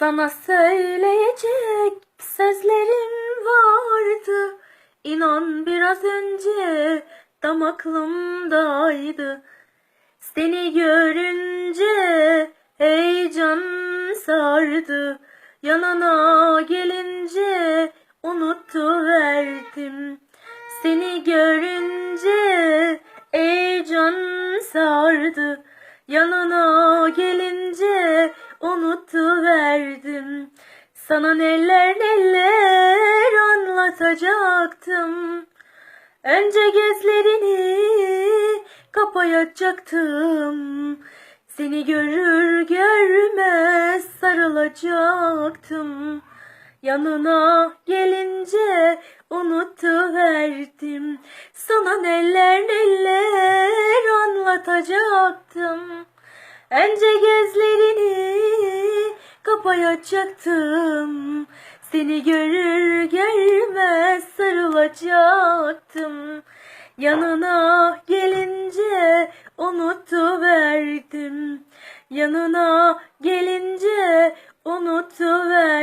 Sana söyleyecek sözlerim vardı. İnan biraz önce damaklımdaydı. Seni görünce heyecan sardı. Yanına gelince unutuverdim. Seni görünce heyecan sardı. Yanına unutuverdim. Sana neler neler anlatacaktım. Önce gözlerini kapayacaktım. Seni görür görmez sarılacaktım. Yanına gelince unutuverdim. Sana neler neler anlatacaktım. Önce gözlerini kapayacaktım. Seni görür görmez sarılacaktım. Yanına gelince unutuverdim. Yanına gelince unutuverdim.